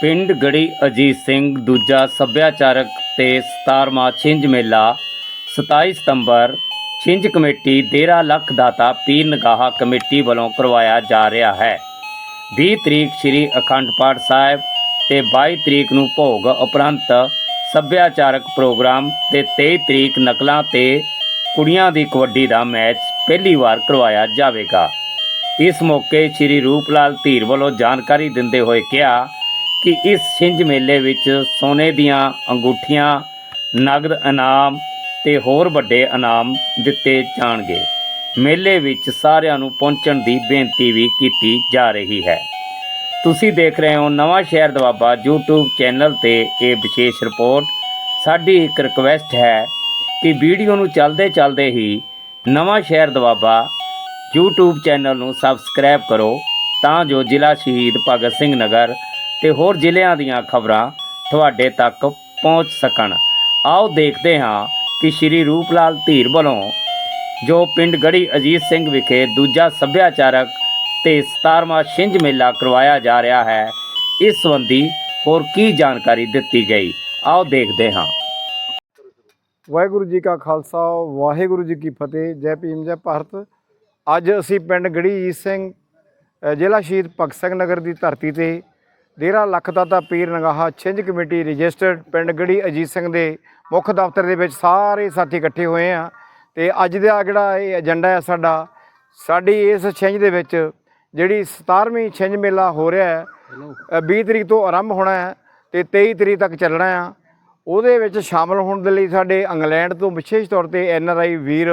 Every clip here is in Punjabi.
ਪਿੰਡ ਗੜੀ ਅਜੀਤ ਸਿੰਘ, ਦੂਜਾ ਸੱਭਿਆਚਾਰਕ ਤੇ 17ਵਾਂ ਛਿੰਝ ਮੇਲਾ 27 ਸਤੰਬਰ, ਛਿੰਝ ਕਮੇਟੀ ਦੇਰਾ ਲੱਖ ਦਾਤਾ ਪੀਰ ਨਗਾਹਾ ਕਮੇਟੀ ਵੱਲੋਂ ਕਰਵਾਇਆ ਜਾ ਰਿਹਾ ਹੈ। 20 ਤਰੀਕ ਸ੍ਰੀ ਅਖੰਡ ਪਾਠ ਸਾਹਿਬ ਤੇ 22 ਤਰੀਕ ਨੂੰ ਭੋਗ ਉਪਰੰਤ ਸੱਭਿਆਚਾਰਕ ਪ੍ਰੋਗਰਾਮ ਤੇ 23 ਤਰੀਕ ਨਕਲਾਂ ਤੇ ਕੁੜੀਆਂ ਦੀ ਕਬੱਡੀ ਦਾ ਮੈਚ ਪਹਿਲੀ ਵਾਰ ਕਰਵਾਇਆ ਜਾਵੇਗਾ। ਇਸ ਮੌਕੇ ਸ੍ਰੀ ਰੂਪਲਾਲ ਧੀਰ ਵੱਲੋਂ ਜਾਣਕਾਰੀ ਦਿੰਦੇ ਹੋਏ ਕਿਹਾ ਕਿ ਇਸ ਛਿੰਝ ਮੇਲੇ ਵਿੱਚ ਸੋਨੇ ਦੀਆਂ ਅੰਗੂਠੀਆਂ, ਨਗਦ ਇਨਾਮ ਤੇ ਹੋਰ ਵੱਡੇ ਇਨਾਮ ਦਿੱਤੇ ਜਾਣਗੇ। ਮੇਲੇ ਵਿੱਚ ਸਾਰਿਆਂ ਨੂੰ ਪਹੁੰਚਣ ਦੀ ਬੇਨਤੀ ਵੀ ਕੀਤੀ ਜਾ ਰਹੀ ਹੈ। ਤੁਸੀਂ ਦੇਖ ਰਹੇ ਹੋ ਨਵਾਂ ਸ਼ਹਿਰ ਦਵਾਬਾ YouTube ਚੈਨਲ ਤੇ ਇਹ ਵਿਸ਼ੇਸ਼ ਰਿਪੋਰਟ। ਸਾਡੀ ਇੱਕ ਰਿਕਵੈਸਟ ਹੈ ਕਿ ਵੀਡੀਓ ਨੂੰ ਚੱਲਦੇ ਚੱਲਦੇ ਹੀ ਨਵਾਂ ਸ਼ਹਿਰ ਦਵਾਬਾ YouTube ਚੈਨਲ ਨੂੰ ਸਬਸਕ੍ਰਾਈਬ ਕਰੋ, ਤਾਂ ਜੋ ਜ਼ਿਲ੍ਹਾ ਸ਼ਹੀਦ ਭਗਤ ਸਿੰਘ ਨਗਰ ਤੇ ਹੋਰ ਜ਼ਿਲ੍ਹਿਆਂ ਦੀਆਂ ਖਬਰਾਂ ਤੁਹਾਡੇ ਤੱਕ ਪਹੁੰਚ ਸਕਣ। ਆਓ ਦੇਖਦੇ ਹਾਂ ਕਿ ਸ਼੍ਰੀ ਰੂਪ ਲਾਲ ਧੀਰ ਵੱਲੋਂ ਜੋ ਪਿੰਡ ਗੜੀ ਅਜੀਤ ਸਿੰਘ ਵਿਖੇ ਦੂਜਾ ਸੱਭਿਆਚਾਰਕ ਤੇ 17ਵਾਂ ਛਿੰਝ ਮੇਲਾ ਕਰਵਾਇਆ ਜਾ ਰਿਹਾ ਹੈ, ਇਸ ਸੰਬੰਧੀ ਹੋਰ ਕੀ ਜਾਣਕਾਰੀ ਦਿੱਤੀ ਗਈ? ਆਓ ਦੇਖਦੇ ਹਾਂ। ਵਾਹਿਗੁਰੂ ਜੀ ਕਾ ਖਾਲਸਾ, ਵਾਹਿਗੁਰੂ ਜੀ ਕੀ ਫਤਿਹ, ਜੈ ਭੀਮ, ਜੈ ਭਾਰਤ। ਅੱਜ ਅਸੀਂ ਪਿੰਡ ਗੜੀ ਅਜੀਤ ਸਿੰਘ ਜ਼ਿਲ੍ਹਾ ਸ਼ਹੀਦ ਭਗਤ ਸਿੰਘ ਨਗਰ ਦੀ ਧਰਤੀ ਤੇ ਡੇਰਾ ਲੱਖ ਦਾਤਾ ਪੀਰ ਨਗਾਹਾ ਛਿੰਝ ਕਮੇਟੀ ਰਜਿਸਟਰਡ ਪਿੰਡ ਗੜੀ ਅਜੀਤ ਸਿੰਘ ਦੇ ਮੁੱਖ ਦਫ਼ਤਰ ਦੇ ਵਿੱਚ ਸਾਰੇ ਸਾਥੀ ਇਕੱਠੇ ਹੋਏ ਆ ਤੇ ਅੱਜ ਦਾ ਜਿਹੜਾ ਇਹ ਏਜੰਡਾ ਹੈ ਸਾਡਾ, ਸਾਡੀ ਇਸ ਛਿੰਝ ਦੇ ਵਿੱਚ ਜਿਹੜੀ 17ਵੀਂ ਛਿੰਝ ਮੇਲਾ ਹੋ ਰਿਹਾ ਹੈ 20 ਤਰੀਕ ਤੋਂ ਆਰੰਭ ਹੋਣਾ ਹੈ ਤੇ 23 ਤਰੀਕ ਤੱਕ ਚੱਲਣਾ ਆ। ਉਹਦੇ ਵਿੱਚ ਸ਼ਾਮਲ ਹੋਣ ਦੇ ਲਈ ਸਾਡੇ ਇੰਗਲੈਂਡ ਤੋਂ ਵਿਸ਼ੇਸ਼ ਤੌਰ ਤੇ ਐਨ ਆਰ ਆਈ ਵੀਰ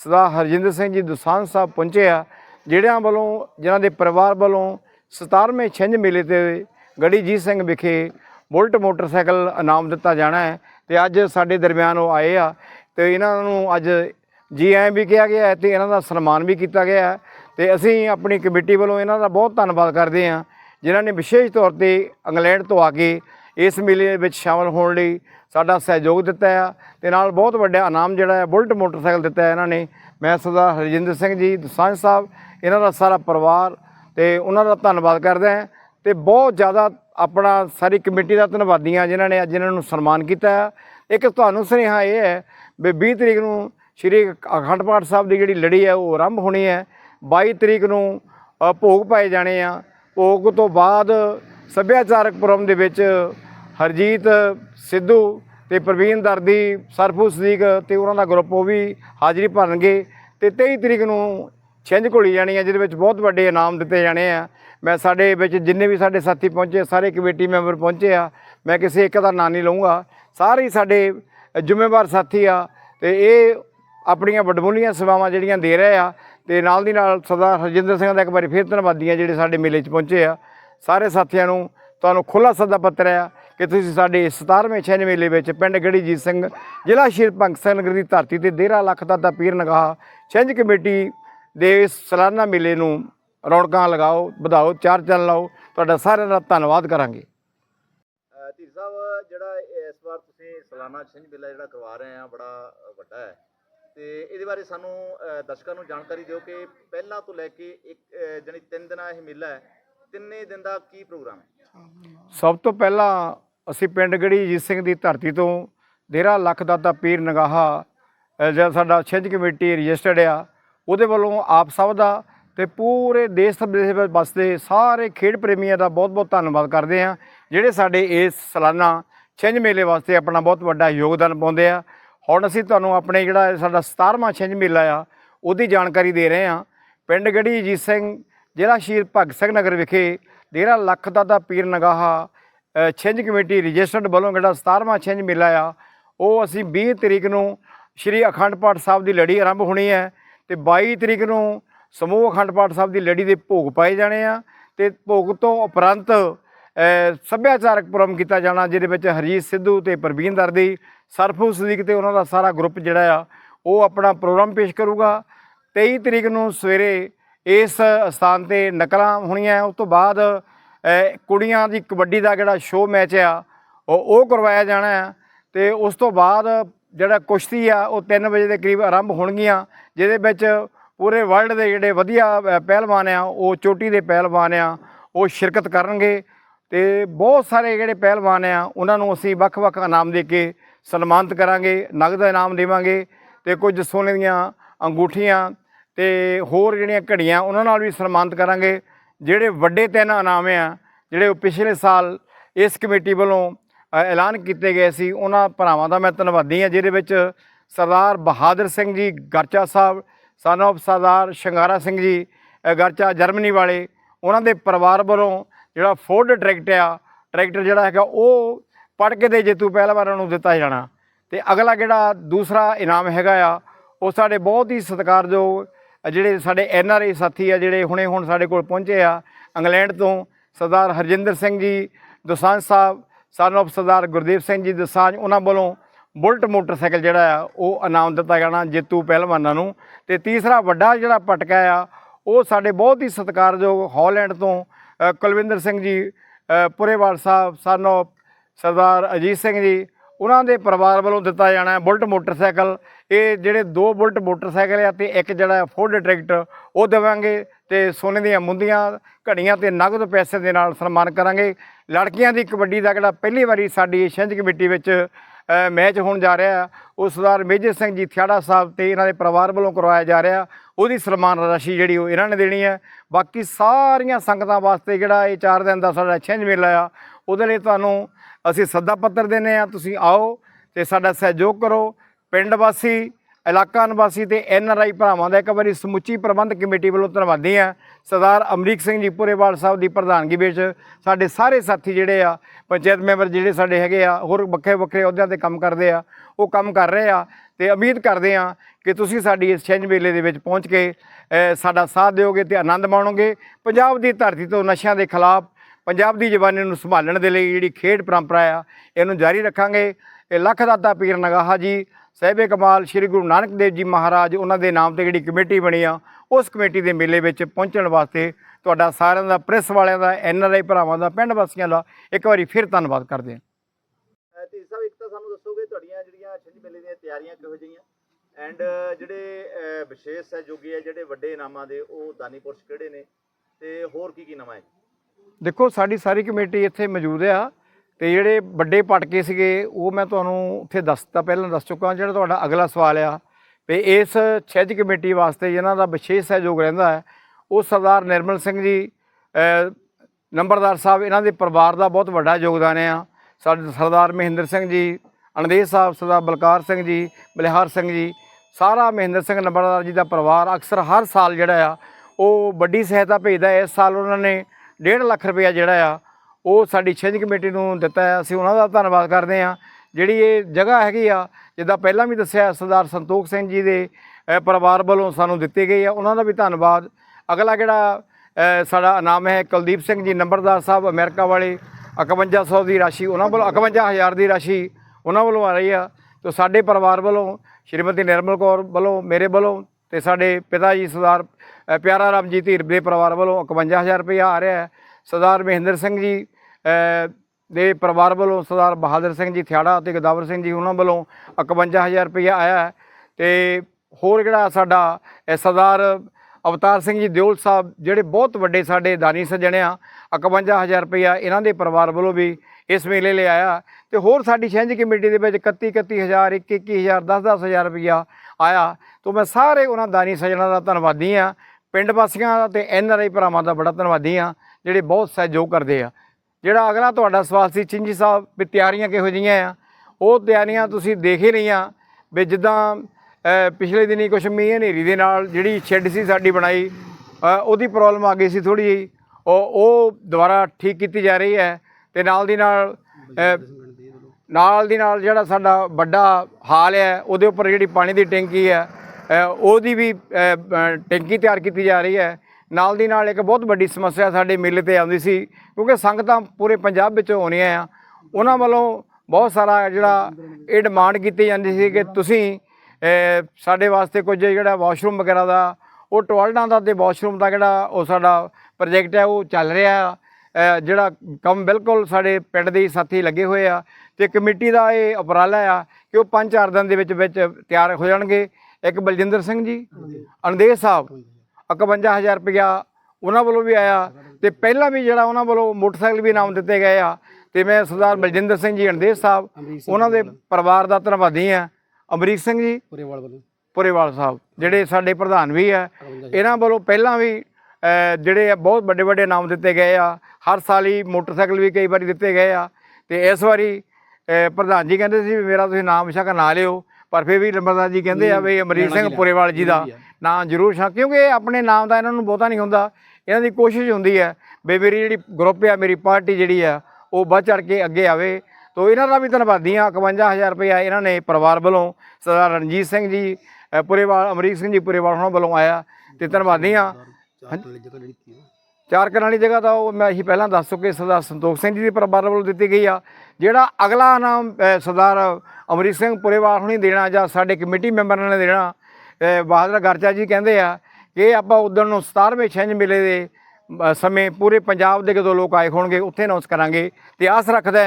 ਸਦਾ ਹਰਜਿੰਦਰ ਸਿੰਘ ਜੀ ਦੁਸਾਂਝ ਸਾਹਿਬ ਪਹੁੰਚੇ ਆ, ਜਿਹੜਿਆਂ ਵੱਲੋਂ, ਜਿਨ੍ਹਾਂ ਦੇ ਪਰਿਵਾਰ ਵੱਲੋਂ 17ਵੇਂ ਛਿੰਝ ਮੇਲੇ ਤੇ ਗੜੀਜੀਤ ਸਿੰਘ ਵਿਖੇ ਬੁਲਟ ਮੋਟਰਸਾਈਕਲ ਇਨਾਮ ਦਿੱਤਾ ਜਾਣਾ ਹੈ ਤੇ ਅੱਜ ਸਾਡੇ ਦਰਮਿਆਨ ਉਹ ਆਏ ਆ ਤੇ ਇਹਨਾਂ ਨੂੰ ਅੱਜ ਜੀ ਐਂ ਵੀ ਕਿਹਾ ਗਿਆ ਹੈ ਤੇ ਇਹਨਾਂ ਦਾ ਸਨਮਾਨ ਵੀ ਕੀਤਾ ਗਿਆ ਹੈ ਤੇ ਅਸੀਂ ਆਪਣੀ ਕਮੇਟੀ ਵੱਲੋਂ ਇਹਨਾਂ ਦਾ ਬਹੁਤ ਧੰਨਵਾਦ ਕਰਦੇ ਹਾਂ, ਜਿਨ੍ਹਾਂ ਨੇ ਵਿਸ਼ੇਸ਼ ਤੌਰ ਤੇ ਇੰਗਲੈਂਡ ਤੋਂ ਆ ਕੇ ਇਸ ਮੇਲੇ ਵਿੱਚ ਸ਼ਾਮਲ ਹੋਣ ਲਈ ਸਾਡਾ ਸਹਿਯੋਗ ਦਿੱਤਾ ਹੈ ਤੇ ਨਾਲ ਬਹੁਤ ਵੱਡਾ ਇਨਾਮ ਜਿਹੜਾ ਹੈ, ਬੁਲਟ ਮੋਟਰਸਾਈਕਲ ਦਿੱਤਾ ਹੈ ਇਹਨਾਂ ਨੇ। ਮੈਂ ਸਰਦਾਰ ਹਰਜਿੰਦਰ ਸਿੰਘ ਜੀ, ਦਸਾਂਝ ਸਾਹਿਬ, ਇਹਨਾਂ ਦਾ ਸਾਰਾ ਪਰਿਵਾਰ ਤੇ ਉਹਨਾਂ ਦਾ ਧੰਨਵਾਦ ਕਰਦਾ ਹਾਂ। ਤੇ ਬਹੁਤ ਜ਼ਿਆਦਾ ਆਪਣਾ ਸਾਰੀ ਕਮੇਟੀ ਦਾ ਧੰਨਵਾਦੀ ਹਾਂ ਜਿਨ੍ਹਾਂ ਨੇ ਅੱਜ ਇਹਨਾਂ ਨੂੰ ਸਨਮਾਨ ਕੀਤਾ ਹੈ। ਇੱਕ ਤੁਹਾਨੂੰ ਸੁਨੇਹਾ ਇਹ ਹੈ ਵੀ 20 ਤਰੀਕ ਨੂੰ ਸ਼੍ਰੀ ਅਖੰਡ ਪਾਠ ਸਾਹਿਬ ਦੀ ਜਿਹੜੀ ਲੜੀ ਹੈ ਉਹ ਆਰੰਭ ਹੋਣੀ ਹੈ। 22 ਤਰੀਕ ਨੂੰ ਭੋਗ ਪਾਏ ਜਾਣੇ ਆ। ਭੋਗ ਤੋਂ ਬਾਅਦ ਸੱਭਿਆਚਾਰਕ ਪ੍ਰੋਗਰਾਮ ਦੇ ਵਿੱਚ ਹਰਜੀਤ ਸਿੱਧੂ ਤੇ ਪ੍ਰਵੀਨ ਦਰਦੀ ਸਰਫੂ ਸਦੀਕ ਤੇ ਉਹਨਾਂ ਦਾ ਗਰੁੱਪ ਉਹ ਵੀ ਹਾਜ਼ਰੀ ਭਰਨਗੇ। ਤੇ 23 ਤਰੀਕ ਨੂੰ ਛਿੰਝ ਘੋਲੀ ਜਾਣੀ ਹੈ, ਜਿਹਦੇ ਵਿੱਚ ਬਹੁਤ ਵੱਡੇ ਇਨਾਮ ਦਿੱਤੇ ਜਾਣੇ ਆ। ਮੈਂ ਸਾਡੇ ਵਿੱਚ ਜਿੰਨੇ ਵੀ ਸਾਡੇ ਸਾਥੀ ਪਹੁੰਚੇ, ਸਾਰੇ ਕਮੇਟੀ ਮੈਂਬਰ ਪਹੁੰਚੇ ਆ, ਮੈਂ ਕਿਸੇ ਇੱਕ ਦਾ ਨਾਂ ਨਹੀਂ ਲਵਾਂਗਾ ਸਾਰੇ ਹੀ ਸਾਡੇ ਜ਼ਿੰਮੇਵਾਰ ਸਾਥੀ ਆ ਤੇ ਇਹ ਆਪਣੀਆਂ ਵੱਡਮੁੱਲੀਆਂ ਸੇਵਾਵਾਂ ਜਿਹੜੀਆਂ ਦੇ ਰਹੇ ਆ ਤੇ ਨਾਲ ਦੀ ਨਾਲ ਸਰਦਾਰ ਹਰਜਿੰਦਰ ਸਿੰਘ ਦਾ ਇੱਕ ਵਾਰੀ ਫਿਰ ਧੰਨਵਾਦੀ ਆ ਜਿਹੜੇ ਸਾਡੇ ਮੇਲੇ 'ਚ ਪਹੁੰਚੇ ਆ। ਸਾਰੇ ਸਾਥੀਆਂ ਨੂੰ ਤੁਹਾਨੂੰ ਖੁੱਲਾ ਸੱਦਾ ਪੱਤਰ ਆ ਕਿ ਤੁਸੀਂ ਸਾਡੇ ਇਸ 17ਵੇਂ ਛਿੰਝ ਮੇਲੇ ਵਿੱਚ ਪਿੰਡ ਗੜੀਜੀਤ ਸਿੰਘ, ਜ਼ਿਲ੍ਹਾ ਸ਼੍ਰੀ ਭਗਤ ਸਿੰਘ ਨਗਰ ਦੀ ਧਰਤੀ ਤੇ ਡੇਰਾ ਲੱਖ ਦਾ ਪੀਰ ਨਗਾਹ, ਛਿੰਝ ਕਮੇਟੀ ਦੇ ਇਸ ਸਾਲਾਨਾ ਮੇਲੇ ਨੂੰ ਰੌਣਕਾਂ ਲਗਾਓ ਵਧਾਓ ਚਾਰ ਚੰਨ ਲਾਓ। ਤੁਹਾਡਾ ਸਾਰਿਆਂ ਦਾ ਧੰਨਵਾਦ ਕਰਾਂਗੇ। ਧੀਰ ਸਾਹਿਬ ਜਿਹੜਾ ਇਸ ਵਾਰ ਤੁਸੀਂ ਸਾਲਾਨਾ ਛਿੰਝ ਮੇਲਾ ਜਿਹੜਾ ਕਰਵਾ ਰਹੇ ਆ ਬੜਾ ਵੱਡਾ ਹੈ। ਤੇ ਇਹਦੇ ਬਾਰੇ ਸਾਨੂੰ ਦਰਸ਼ਕਾਂ ਨੂੰ ਜਾਣਕਾਰੀ ਦਿਓ ਕਿ ਪਹਿਲਾਂ ਤੋਂ ਲੈ ਕੇ ਇੱਕ ਜਾਣੀ ਤਿੰਨ ਦਿਨਾਂ ਇਹ ਮੇਲਾ ਹੈ। ਤਿੰਨੇ ਦਿਨ ਦਾ ਕੀ ਪ੍ਰੋਗਰਾਮ ਹੈ? ਸਭ ਤੋਂ ਪਹਿਲਾਂ ਅਸੀਂ ਪਿੰਡ ਗੜੀ ਅਜੀਤ ਸਿੰਘ ਦੀ ਧਰਤੀ ਤੋਂ ਡੇਰਾ ਲੱਖ ਦਾਤਾ ਪੀਰ ਨਗਾਹਾ ਜਿਹੜਾ ਸਾਡਾ ਛਿੰਝ ਕਮੇਟੀ ਰਜਿਸਟਰਡ ਆ ਉਹਦੇ ਵੱਲੋਂ ਆਪ ਸਭ ਦਾ ਤੇ ਪੂਰੇ ਦੇਸ਼ ਦੇ ਵਿੱਚ ਵਸਦੇ ਸਾਰੇ ਖੇਡ ਪ੍ਰੇਮੀਆਂ ਦਾ ਬਹੁਤ-ਬਹੁਤ ਧੰਨਵਾਦ ਕਰਦੇ ਹਾਂ, ਜਿਹੜੇ ਸਾਡੇ ਇਸ ਸਾਲਾਨਾ ਛਿੰਝ ਮੇਲੇ ਵਾਸਤੇ ਆਪਣਾ ਬਹੁਤ ਵੱਡਾ ਯੋਗਦਾਨ ਪਾਉਂਦੇ ਆ। ਹੁਣ ਅਸੀਂ ਤੁਹਾਨੂੰ ਆਪਣੇ ਜਿਹੜਾ ਸਾਡਾ 17ਵਾਂ ਛਿੰਝ ਮੇਲਾ ਆ, ਉਹਦੀ ਜਾਣਕਾਰੀ ਦੇ ਰਹੇ ਹਾਂ। ਪਿੰਡ ਗੜੀ ਅਜੀਤ ਸਿੰਘ, ਜ਼ਿਲ੍ਹਾ ਸ਼ਹੀਦ ਭਗਤ ਸਿੰਘ ਨਗਰ ਵਿਖੇ ਡੇਰਾ ਲੱਖ ਦਾਤਾ ਪੀਰ ਨਗਾਹਾ ਛਿੰਝ ਕਮੇਟੀ ਰਜਿਸਟਰਡ ਵੱਲੋਂ ਜਿਹੜਾ 17ਵਾਂ ਛਿੰਝ ਮੇਲਾ ਆ, ਉਹ ਅਸੀਂ 20 ਤਰੀਕ ਨੂੰ ਸ਼੍ਰੀ ਅਖੰਡ ਪਾਠ ਸਾਹਿਬ ਦੀ ਲੜੀ ਆਰੰਭ ਹੋਣੀ ਹੈ ਤੇ 22 ਤਰੀਕ ਨੂੰ ਸਮੂਹ ਅਖੰਡ ਪਾਠ ਸਾਹਿਬ ਦੀ ਲੜੀ ਦੇ ਭੋਗ ਪਾਏ ਜਾਣੇ ਆ ਤੇ ਭੋਗ ਤੋਂ ਉਪਰੰਤ ਸੱਭਿਆਚਾਰਕ ਪ੍ਰੋਗਰਾਮ ਕੀਤਾ ਜਾਣਾ, ਜਿਹਦੇ ਵਿੱਚ ਹਰਜੀਤ ਸਿੱਧੂ ਤੇ ਪ੍ਰਵੀਨ ਦਰਦੀ, ਸਰਫੂ ਸਦੀਕ ਤੇ ਉਹਨਾਂ ਦਾ ਸਾਰਾ ਗਰੁੱਪ ਜਿਹੜਾ ਆ, ਉਹ ਆਪਣਾ ਪ੍ਰੋਗਰਾਮ ਪੇਸ਼ ਕਰੂਗਾ। 23 ਤਰੀਕ ਨੂੰ ਸਵੇਰੇ ਇਸ ਸਥਾਨ ਤੇ ਨਕਲਾਂ ਹੋਣੀਆਂ ਉਸ ਤੋਂ ਬਾਅਦ ਕੁੜੀਆਂ ਦੀ ਕਬੱਡੀ ਦਾ ਜਿਹੜਾ ਸ਼ੋਅ ਮੈਚ ਆ, ਉਹ ਉਹ ਕਰਵਾਇਆ ਜਾਣਾ ਹੈ ਤੇ ਉਸ ਤੋਂ ਬਾਅਦ ਜਿਹੜਾ ਕੁਸ਼ਤੀ ਆ, ਉਹ 3 ਵਜੇ ਦੇ ਕਰੀਬ ਆਰੰਭ ਹੋਣਗੀਆਂ, ਜਿਹਦੇ ਵਿੱਚ ਪੂਰੇ ਵਰਲਡ ਦੇ ਜਿਹੜੇ ਵਧੀਆ ਪਹਿਲਵਾਨ ਆ, ਉਹ ਚੋਟੀ ਦੇ ਪਹਿਲਵਾਨ ਆ, ਉਹ ਸ਼ਿਰਕਤ ਕਰਨਗੇ ਤੇ ਬਹੁਤ ਸਾਰੇ ਜਿਹੜੇ ਪਹਿਲਵਾਨ ਆ, ਉਹਨਾਂ ਨੂੰ ਅਸੀਂ ਵੱਖ-ਵੱਖ ਇਨਾਮ ਦੇ ਕੇ ਸਨਮਾਨਿਤ ਕਰਾਂਗੇ, ਨਗਦ ਇਨਾਮ ਦੇਵਾਂਗੇ ਤੇ ਕੁਝ ਸੋਨੇ ਦੀਆਂ ਅੰਗੂਠੀਆਂ ਤੇ ਹੋਰ ਜਿਹੜੀਆਂ ਘੜੀਆਂ, ਉਹਨਾਂ ਨਾਲ ਵੀ ਸਨਮਾਨਿਤ ਕਰਾਂਗੇ। ਜਿਹੜੇ ਵੱਡੇ ਤਿੰਨ ਇਨਾਮ ਆ, ਜਿਹੜੇ ਉਹ ਪਿਛਲੇ ਸਾਲ ਇਸ ਕਮੇਟੀ ਵੱਲੋਂ ਐਲਾਨ ਕੀਤੇ ਗਏ ਸੀ, ਉਹਨਾਂ ਭਰਾਵਾਂ ਦਾ ਮੈਂ ਧੰਨਵਾਦੀ ਹਾਂ, ਜਿਹਦੇ ਵਿੱਚ ਸਰਦਾਰ ਬਹਾਦਰ ਸਿੰਘ ਜੀ ਗਰਚਾ ਸਾਹਿਬ son of Sardar Shingara Singh ji Garcha Germany ਵਾਲੇ, ਉਹਨਾਂ ਦੇ ਪਰਿਵਾਰ ਵੱਲੋਂ ਜਿਹੜਾ ਫੋਰਡ ਟਰੈਕਟ ਆ ਟਰੈਕਟਰ ਜਿਹੜਾ ਹੈਗਾ ਉਹ ਪੜ੍ਹ ਕੇ ਦੇ ਜੇਤੂ ਪਹਿਲਵਾਨਾਂ ਨੂੰ ਦਿੱਤਾ ਜਾਣਾ। ਤੇ ਅਗਲਾ ਜਿਹੜਾ ਦੂਸਰਾ ਇਨਾਮ ਹੈਗਾ ਆ, ਉਹ ਸਾਡੇ ਬਹੁਤ ਹੀ ਸਤਿਕਾਰਯੋਗ ਜਿਹੜੇ ਸਾਡੇ ਐਨ ਆਰ ਆਈ ਸਾਥੀ ਆ, ਜਿਹੜੇ ਹੁਣੇ ਹੁਣ ਸਾਡੇ ਕੋਲ ਪਹੁੰਚੇ ਆ, ਇੰਗਲੈਂਡ ਤੋਂ ਸਰਦਾਰ ਹਰਜਿੰਦਰ ਸਿੰਘ ਜੀ, ਦੋਸਾਂਝ ਸਾਹਿਬ son of ਸਰਦਾਰ ਗੁਰਦੇਵ ਸਿੰਘ ਜੀ, ਦਸਾਂਝ, ਉਹਨਾਂ ਵੱਲੋਂ ਬੁਲਟ ਮੋਟਰਸਾਈਕਲ ਜਿਹੜਾ ਆ, ਉਹ ਇਨਾਮ ਦਿੱਤਾ ਜਾਣਾ ਜੇਤੂ ਪਹਿਲਵਾਨਾਂ ਨੂੰ। ਤੇ ਤੀਸਰਾ ਵੱਡਾ ਜਿਹੜਾ ਪਟਕਾ ਆ, ਉਹ ਸਾਡੇ ਬਹੁਤ ਹੀ ਸਤਿਕਾਰਯੋਗ ਹਾਲੈਂਡ ਤੋਂ ਕੁਲਵਿੰਦਰ ਸਿੰਘ ਜੀ ਪੁਰੇਵਾਲ ਸਾਹਿਬ, son of ਸਰਦਾਰ ਅਜੀਤ ਸਿੰਘ ਜੀ, ਉਹਨਾਂ ਦੇ ਪਰਿਵਾਰ ਵੱਲੋਂ ਦਿੱਤਾ ਜਾਣਾ ਹੈ ਬੁਲਟ ਮੋਟਰਸਾਈਕਲ। ਇਹ ਜਿਹੜੇ ਦੋ ਬੁਲਟ ਮੋਟਰਸਾਈਕਲ ਆ ਤੇ ਇੱਕ ਜਿਹੜਾ ਫੋਰਡ ਟਰੈਕਟਰ ਉਹ ਦੇਵਾਂਗੇ ਤੇ ਸੋਨੇ ਦੀਆਂ ਮੁੰਦੀਆਂ, ਘੜੀਆਂ ਤੇ ਨਗਦ ਪੈਸੇ ਦੇ ਨਾਲ ਸਨਮਾਨ ਕਰਾਂਗੇ। ਲੜਕੀਆਂ ਦੀ ਕਬੱਡੀ ਦਾ ਜਿਹੜਾ ਪਹਿਲੀ ਵਾਰੀ ਸਾਡੀ ਛਿੰਝ ਕਮੇਟੀ ਵਿੱਚ ਮੈਚ ਹੋਣ ਜਾ ਰਿਹਾ ਹੈ, ਉਹ ਸਰਦਾਰ ਮੇਜਰ ਸਿੰਘ ਜੀ ਥਿਆੜਾ ਸਾਹਿਬ ਤੇ ਇਹਨਾਂ ਦੇ ਪਰਿਵਾਰ ਵੱਲੋਂ ਕਰਵਾਇਆ ਜਾ ਰਿਹਾ। ਉਹਦੀ ਸਨਮਾਨ ਰਾਸ਼ੀ ਜਿਹੜੀ ਉਹ ਇਹਨਾਂ ਨੇ ਦੇਣੀ ਹੈ। ਬਾਕੀ ਸਾਰੀਆਂ ਸੰਗਤਾਂ ਵਾਸਤੇ ਜਿਹੜਾ ਇਹ 4 ਦਿਨ ਦਾ ਸਾਡਾ ਛਿੰਝ ਮੇਲਾ ਆ ਉਹਦੇ ਲਈ ਤੁਹਾਨੂੰ ਅਸੀਂ ਸੱਦਾ ਪੱਤਰ ਦਿੰਦੇ ਆ ਤੁਸੀਂ ਆਓ ਤੇ ਸਾਡਾ ਸਹਿਯੋਗ ਕਰੋ। ਪਿੰਡ ਵਾਸੀ ਇਲਾਕਾ ਨਿਵਾਸੀ ਤੇ ਐਨ ਆਰ ਆਈ ਭਰਾਵਾਂ ਦਾ ਇੱਕ ਵਾਰੀ ਸਮੁੱਚੀ ਪ੍ਰਬੰਧਕ ਕਮੇਟੀ ਵੱਲੋਂ ਧੰਨਵਾਦੀ ਆ ਸਰਦਾਰ ਅਮਰੀਕ ਸਿੰਘ ਜੀ ਪੁਰੇਵਾਲ ਸਾਹਿਬ ਦੀ ਪ੍ਰਧਾਨਗੀ ਵਿੱਚ ਸਾਡੇ ਸਾਰੇ ਸਾਥੀ ਜਿਹੜੇ ਆ, ਪੰਚਾਇਤ ਮੈਂਬਰ ਜਿਹੜੇ ਸਾਡੇ ਹੈਗੇ ਆ, ਹੋਰ ਵੱਖਰੇ ਵੱਖਰੇ ਅਹੁਦਿਆਂ ਤੇ ਕੰਮ ਕਰਦੇ ਆ, ਉਹ ਕੰਮ ਕਰ ਰਹੇ ਆ ਤੇ ਉਮੀਦ ਕਰਦੇ ਆ ਕਿ ਤੁਸੀਂ ਸਾਡੀ ਇਸ ਛਿੰਝ ਮੇਲੇ ਦੇ ਵਿੱਚ ਪਹੁੰਚ ਕੇ ਸਾਡਾ ਸਾਥ ਦਿਓਗੇ ਤੇ ਆਨੰਦ ਮਾਣੋਗੇ। ਪੰਜਾਬ ਦੀ ਧਰਤੀ ਤੋਂ ਨਸ਼ਿਆਂ ਦੇ ਖਿਲਾਫ, ਪੰਜਾਬ ਦੀ ਜਵਾਨੀ ਨੂੰ ਸੰਭਾਲਣ ਦੇ ਲਈ ਜਿਹੜੀ ਖੇਡ ਪਰੰਪਰਾ ਆ, ਇਹਨੂੰ ਜਾਰੀ ਰੱਖਾਂਗੇ। ਇਹ ਲੱਖ ਦਾਤਾ ਪੀਰ ਨਗਾਹਾ ਜੀ ਸਹਿਬੇ ਕਮਾਲ ਸ੍ਰੀ ਗੁਰੂ ਨਾਨਕ ਦੇਵ ਜੀ ਮਹਾਰਾਜ ਉਹਨਾਂ ਦੇ ਨਾਮ ਤੇ ਜਿਹੜੀ ਕਮੇਟੀ ਬਣੀ ਆ ਉਸ ਕਮੇਟੀ ਦੇ ਮੇਲੇ ਵਿੱਚ ਪਹੁੰਚਣ ਵਾਸਤੇ ਤੁਹਾਡਾ ਸਾਰਿਆਂ ਦਾ ਪ੍ਰੈਸ ਵਾਲਿਆਂ ਦਾ ਐਨ ਆਰ ਆਈ ਭਰਾਵਾਂ ਦਾ ਪਿੰਡ ਵਾਸੀਆਂ ਦਾ ਇੱਕ ਵਾਰੀ ਫਿਰ ਧੰਨਵਾਦ ਕਰਦੇ ਹਾਂ। ਸਾਹਿਬ ਇੱਕ ਤਾਂ ਸਾਨੂੰ ਦੱਸੋਗੇ ਤੁਹਾਡੀਆਂ ਜਿਹੜੀਆਂ ਛਿੰਝ ਮੇਲੇ ਦੀਆਂ ਤਿਆਰੀਆਂ ਕਿਹੋ ਜਿਹੀਆਂ? ਐਂਡ ਜਿਹੜੇ ਵਿਸ਼ੇਸ਼ ਸਹਿਯੋਗੀ ਹੈ ਜਿਹੜੇ ਵੱਡੇ ਇਨਾਮਾਂ ਦੇ ਉਹ ਦਾਨੀ ਪੁਰਸ਼ ਕਿਹੜੇ ਨੇ? ਤੇ ਹੋਰ ਕੀ ਕੀ ਨਵਾਂ ਹੈ? ਦੇਖੋ ਸਾਡੀ ਸਾਰੀ ਕਮੇਟੀ ਇੱਥੇ ਮੌਜੂਦ ਆ। ਤੇ ਜਿਹੜੇ ਵੱਡੇ ਪਟਕੇ ਸੀਗੇ, ਉਹ ਮੈਂ ਤੁਹਾਨੂੰ ਉੱਥੇ ਦੱਸਤਾ ਪਹਿਲਾਂ ਦੱਸ ਚੁੱਕਾ, ਜਿਹੜਾ ਤੁਹਾਡਾ ਅਗਲਾ ਸਵਾਲ ਆ, ਵੀ ਇਸ ਛਿੰਝ ਕਮੇਟੀ ਵਾਸਤੇ ਜਿਨ੍ਹਾਂ ਦਾ ਵਿਸ਼ੇਸ਼ ਸਹਿਯੋਗ ਰਹਿੰਦਾ ਹੈ, ਉਹ ਸਰਦਾਰ ਨਿਰਮਲ ਸਿੰਘ ਜੀ ਨੰਬਰਦਾਰ ਸਾਹਿਬ, ਇਹਨਾਂ ਦੇ ਪਰਿਵਾਰ ਦਾ ਬਹੁਤ ਵੱਡਾ ਯੋਗਦਾਨ ਆ। ਸਾਡੇ ਸਰਦਾਰ ਮਹਿੰਦਰ ਸਿੰਘ ਜੀ ਅਣਦੇਵ ਸਾਹਿਬ, ਸਰਦਾਰ ਬਲਕਾਰ ਸਿੰਘ ਜੀ, ਬਲਿਹਾਰ ਸਿੰਘ ਜੀ, ਸਾਰਾ ਮਹਿੰਦਰ ਸਿੰਘ ਨੰਬਰਦਾਰ ਜੀ ਦਾ ਪਰਿਵਾਰ ਅਕਸਰ ਹਰ ਸਾਲ ਜਿਹੜਾ ਆ, ਉਹ ਵੱਡੀ ਸਹਾਇਤਾ ਭੇਜਦਾ ਇਸ ਸਾਲ ਉਹਨਾਂ ਨੇ 1.5 ਲੱਖ ਰੁਪਇਆ ਜਿਹੜਾ ਆ ਉਹ ਸਾਡੀ ਛਿੰਝ ਕਮੇਟੀ ਨੂੰ ਦਿੱਤਾ ਹੈ। ਅਸੀਂ ਉਹਨਾਂ ਦਾ ਧੰਨਵਾਦ ਕਰਦੇ ਹਾਂ। ਜਿਹੜੀ ਇਹ ਜਗ੍ਹਾ ਹੈਗੀ ਆ, ਜਿੱਦਾਂ ਪਹਿਲਾਂ ਵੀ ਦੱਸਿਆ, ਸਰਦਾਰ ਸੰਤੋਖ ਸਿੰਘ ਜੀ ਦੇ ਪਰਿਵਾਰ ਵੱਲੋਂ ਸਾਨੂੰ ਦਿੱਤੀ ਗਈ ਆ। ਉਹਨਾਂ ਦਾ ਵੀ ਧੰਨਵਾਦ। ਅਗਲਾ ਜਿਹੜਾ ਸਾਡਾ ਨਾਮ ਹੈ ਕੁਲਦੀਪ ਸਿੰਘ ਜੀ, ਨੰਬਰਦਾਰ ਸਾਹਿਬ, ਅਮਰੀਕਾ ਵਾਲੇ 5100 ਦੀ ਰਾਸ਼ੀ, ਉਹਨਾਂ ਵੱਲੋਂ 51000 ਦੀ ਰਾਸ਼ੀ ਉਹਨਾਂ ਵੱਲੋਂ ਆ ਰਹੀ ਆ। ਤੇ ਸਾਡੇ ਪਰਿਵਾਰ ਵੱਲੋਂ, ਸ਼੍ਰੀਮਤੀ ਨਿਰਮਲ ਕੌਰ ਵੱਲੋਂ, ਮੇਰੇ ਵੱਲੋਂ ਤੇ ਸਾਡੇ ਪਿਤਾ ਜੀ ਸਰਦਾਰ ਪਿਆਰਾ ਰਾਮ ਜੀ ਧੀਰ ਦੇ ਪਰਿਵਾਰ ਵੱਲੋਂ 51000 ਰੁਪਇਆ ਆ ਰਿਹਾ ਹੈ। ਸਰਦਾਰ ਮਹਿੰਦਰ ਸਿੰਘ ਜੀ ਦੇ ਪਰਿਵਾਰ ਵੱਲੋਂ ਸਰਦਾਰ ਬਹਾਦਰ ਸਿੰਘ ਜੀ ਥਿਆੜਾ ਅਤੇ ਗਦਾਵਰ ਸਿੰਘ ਜੀ ਉਹਨਾਂ ਵੱਲੋਂ 51000 ਰੁਪਇਆ ਆਇਆ ਹੈ ਤੇ ਹੋਰ ਜਿਹੜਾ ਸਾਡਾ ਸਰਦਾਰ ਅਵਤਾਰ ਸਿੰਘ ਜੀ ਦਿਓਲ ਸਾਹਿਬ ਜਿਹੜੇ ਬਹੁਤ ਵੱਡੇ ਸਾਡੇ ਦਾਨੀ ਸੱਜਣ ਆ 51000 ਰੁਪਇਆ ਇਹਨਾਂ ਦੇ ਪਰਿਵਾਰ ਵੱਲੋਂ ਵੀ ਇਸ ਮੇਲੇ ਲਈ ਆਇਆ ਤੇ ਹੋਰ ਸਾਡੀ ਛਿੰਝ ਕਮੇਟੀ ਦੇ ਵਿੱਚ 31 31000 21 21000 10 10000 ਰੁਪਇਆ ਆਇਆ। ਤੋਂ ਮੈਂ ਸਾਰੇ ਉਹਨਾਂ ਦਾਨੀ ਸੱਜਣਾਂ ਦਾ ਧੰਨਵਾਦੀ ਆ ਪਿੰਡ ਵਾਸੀਆਂ ਦਾ ਤੇ ਐਨ ਆਰ ਆਈ ਭਰਾਵਾਂ ਦਾ ਬੜਾ ਧੰਨਵਾਦੀ ਆ ਜਿਹੜੇ ਬਹੁਤ ਸਹਿਯੋਗ ਕਰਦੇ ਆ। ਜਿਹੜਾ ਅਗਲਾ ਤੁਹਾਡਾ ਸਵਾਲ ਸੀ, ਚਿੰਜੀ ਸਾਹਿਬ, ਵੀ ਤਿਆਰੀਆਂ ਕਿਹੋ ਜਿਹੀਆਂ ਆ? ਉਹ ਤਿਆਰੀਆਂ ਤੁਸੀਂ ਦੇਖ ਹੀ ਰਹੀਆਂ ਵੀ ਜਿੱਦਾਂ ਪਿਛਲੇ ਦਿਨੀ ਕੁਛ ਮੀਂਹ ਹਨੇਰੀ ਦੇ ਨਾਲ ਜਿਹੜੀ ਸ਼ੈੱਡ ਸੀ ਸਾਡੀ ਬਣਾਈ ਉਹਦੀ ਪ੍ਰੋਬਲਮ ਆ ਗਈ ਸੀ ਥੋੜੀ ਜਿਹੀ। ਉਹ ਉਹ ਦੁਬਾਰਾ ਠੀਕ ਕੀਤੀ ਜਾ ਰਹੀ ਹੈ ਤੇ ਨਾਲ ਦੀ ਨਾਲ ਨਾਲ ਦੀ ਨਾਲ ਜਿਹੜਾ ਸਾਡਾ ਵੱਡਾ ਹਾਲ ਹੈ, ਉਹਦੇ ਉੱਪਰ ਜਿਹੜੀ ਪਾਣੀ ਦੀ ਟੈਂਕੀ ਹੈ ਉਹਦੀ ਵੀ ਟੈਂਕੀ ਤਿਆਰ ਕੀਤੀ ਜਾ ਰਹੀ ਹੈ। ਨਾਲ ਦੀ ਨਾਲ ਇੱਕ ਬਹੁਤ ਵੱਡੀ ਸਮੱਸਿਆ ਸਾਡੇ ਮੇਲੇ ਤੇ ਆਉਂਦੀ ਸੀ, ਕਿਉਂਕਿ ਸੰਗਤਾਂ ਪੂਰੇ ਪੰਜਾਬ ਵਿੱਚ ਆਉਣੀਆਂ ਆ। ਉਹਨਾਂ ਵੱਲੋਂ ਬਹੁਤ ਸਾਰਾ ਜਿਹੜਾ ਇਹ ਡਿਮਾਂਡ ਕੀਤੀ ਜਾਂਦੀ ਸੀ ਕਿ ਤੁਸੀਂ ਸਾਡੇ ਵਾਸਤੇ ਕੁਝ ਜਿਹੜਾ ਵਾਸ਼ਰੂਮ ਵਗੈਰਾ ਦਾ, ਉਹ ਟੋਇਲਟਾਂ ਦਾ ਤੇ ਵਾਸ਼ਰੂਮ ਦਾ ਜਿਹੜਾ ਉਹ ਸਾਡਾ ਪ੍ਰੋਜੈਕਟ ਹੈ, ਉਹ ਚੱਲ ਰਿਹਾ ਆ। ਜਿਹੜਾ ਕੰਮ ਬਿਲਕੁਲ ਸਾਡੇ ਪਿੰਡ ਦੇ ਸਾਥੀ ਲੱਗੇ ਹੋਏ ਆ ਤੇ ਕਮੇਟੀ ਦਾ ਇਹ ਉਪਰਾਲਾ ਆ ਕਿ ਉਹ 5-4 ਦਿਨ ਦੇ ਵਿੱਚ ਵਿੱਚ ਤਿਆਰ ਹੋ ਜਾਣਗੇ। ਇੱਕ ਬਲਜਿੰਦਰ ਸਿੰਘ ਜੀ ਅਣਦੇਵ ਸਾਹਿਬ 51000 ਰੁਪਇਆ ਉਹਨਾਂ ਵੱਲੋਂ ਵੀ ਆਇਆ ਤੇ ਪਹਿਲਾਂ ਵੀ ਜਿਹੜਾ ਉਹਨਾਂ ਵੱਲੋਂ ਮੋਟਰਸਾਈਕਲ ਵੀ ਇਨਾਮ ਦਿੱਤੇ ਗਏ ਆ। ਤੇ ਮੈਂ ਸਰਦਾਰ ਬਲਜਿੰਦਰ ਸਿੰਘ ਜੀ ਹੰਦੇਰ ਸਾਹਿਬ ਉਹਨਾਂ ਦੇ ਪਰਿਵਾਰ ਦਾ ਧੰਨਵਾਦੀ ਆ ਅਮਰੀਕ ਸਿੰਘ ਜੀ ਪੁਰੇਵਾਲ ਵੱਲੋਂ। ਪੁਰੇਵਾਲ ਸਾਹਿਬ ਜਿਹੜੇ ਸਾਡੇ ਪ੍ਰਧਾਨ ਵੀ ਆ। ਇਹਨਾਂ ਵੱਲੋਂ ਪਹਿਲਾਂ ਵੀ ਜਿਹੜੇ ਆ ਬਹੁਤ ਵੱਡੇ ਵੱਡੇ ਨਾਮ ਦਿੱਤੇ ਗਏ ਆ। ਹਰ ਸਾਲ ਹੀ ਮੋਟਰਸਾਈਕਲ ਵੀ ਕਈ ਵਾਰੀ ਦਿੱਤੇ ਗਏ ਆ। ਤੇ ਇਸ ਵਾਰੀ ਪ੍ਰਧਾਨ ਜੀ ਕਹਿੰਦੇ ਸੀ ਵੀ ਮੇਰਾ ਤੁਸੀਂ ਨਾਮ ਵਿਸ਼ਾ ਨਾ ਲਿਓ। ਪਰ ਫਿਰ ਵੀ ਨੰਬਰਦਾਰ ਜੀ ਕਹਿੰਦੇ ਆ ਵੀ ਅਮਰੀਕ ਸਿੰਘ ਪੁਰੇਵਾਲ ਜੀ ਦਾ ਨਾਂ ਜ਼ਰੂਰ ਛਾ ਕਿਉਂਕਿ ਇਹ ਆਪਣੇ ਨਾਮ ਦਾ ਇਹਨਾਂ ਨੂੰ ਬਹੁਤਾ ਨਹੀਂ ਹੁੰਦਾ। ਇਹਨਾਂ ਦੀ ਕੋਸ਼ਿਸ਼ ਹੁੰਦੀ ਹੈ ਵੀ ਮੇਰੀ ਜਿਹੜੀ ਗਰੁੱਪ ਆ ਮੇਰੀ ਪਾਰਟੀ ਜਿਹੜੀ ਆ ਉਹ ਵੱਧ ਚੜ ਕੇ ਅੱਗੇ ਆਵੇ। ਤੋ ਇਹਨਾਂ ਦਾ ਵੀ ਧੰਨਵਾਦੀ ਹਾਂ 51000 ਰੁਪਇਆ ਇਹਨਾਂ ਨੇ ਪਰਿਵਾਰ ਵੱਲੋਂ ਸਰਦਾਰ ਰਣਜੀਤ ਸਿੰਘ ਜੀ ਪੁਰੇਵਾਲ ਅਮਰੀਕ ਸਿੰਘ ਜੀ ਪੁਰੇਵਾਲ ਉਹਨਾਂ ਵੱਲੋਂ ਆਇਆ ਤੇ ਧੰਨਵਾਦੀ ਹਾਂ ਚਾਰ ਕਰਨ ਵਾਲੀ ਜਗ੍ਹਾ ਤਾਂ ਉਹ ਮੈਂ ਅਸੀਂ ਪਹਿਲਾਂ ਦੱਸ ਚੁੱਕੇ ਸਰਦਾਰ ਸੰਤੋਖ ਸਿੰਘ ਜੀ ਦੇ ਪਰਿਵਾਰ ਵੱਲੋਂ ਦਿੱਤੀ ਗਈ ਆ ਜਿਹੜਾ ਅਗਲਾ ਨਾਮ ਸਰਦਾਰ ਅਮਰੀਕ ਸਿੰਘ ਪੁਰੇਵਾਲ ਹੁਣੀ ਦੇਣਾ ਜਾਂ ਸਾਡੇ ਕਮੇਟੀ ਮੈਂਬਰਾਂ ਨੇ ਦੇਣਾ ਬਹਾਦਰ ਗਰਚਾ ਜੀ ਕਹਿੰਦੇ ਆ ਕਿ ਆਪਾਂ ਉਦੋਂ ਨੂੰ 17ਵੇਂ ਛਿੰਝ ਮੇਲੇ ਦੇ ਸਮੇਂ ਪੂਰੇ ਪੰਜਾਬ ਦੇ ਜਦੋਂ ਲੋਕ ਆਏ ਹੋਣਗੇ, ਉੱਥੇ ਅਨਾਉਂਸ ਕਰਾਂਗੇ। ਤੇ ਆਸ ਰੱਖਦਾ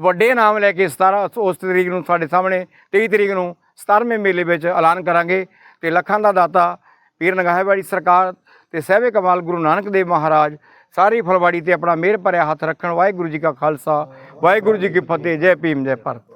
ਵੱਡੇ ਨਾਮ ਲੈ ਕੇ 17 ਉਸ ਤਰੀਕ ਨੂੰ ਸਾਡੇ ਸਾਹਮਣੇ 23 ਤਰੀਕ ਨੂੰ 17ਵੇਂ ਮੇਲੇ ਵਿੱਚ ਐਲਾਨ ਕਰਾਂਗੇ। ਤੇ ਲੱਖਾਂ ਦਾ ਦਾਤਾ ਪੀਰ ਨਗਾਹੇਵਾੜੀ ਸਰਕਾਰ ਤੇ ਸਹਿਬੇ ਕਮਾਲ ਗੁਰੂ ਨਾਨਕ ਦੇਵ ਮਹਾਰਾਜ, ਸਾਰੀ ਫਲਵਾੜੀ ਤੇ ਆਪਣਾ ਮਿਹਰ ਭਰਿਆ ਹੱਥ ਰੱਖਣ। ਵਾਹਿਗੁਰੂ ਜੀ ਕਾ ਖਾਲਸਾ, ਵਾਹਿਗੁਰੂ ਜੀ ਕੀ ਫਤਿਹ। ਜੈ ਭੀਮ, ਜੈ ਭਾਰਤ।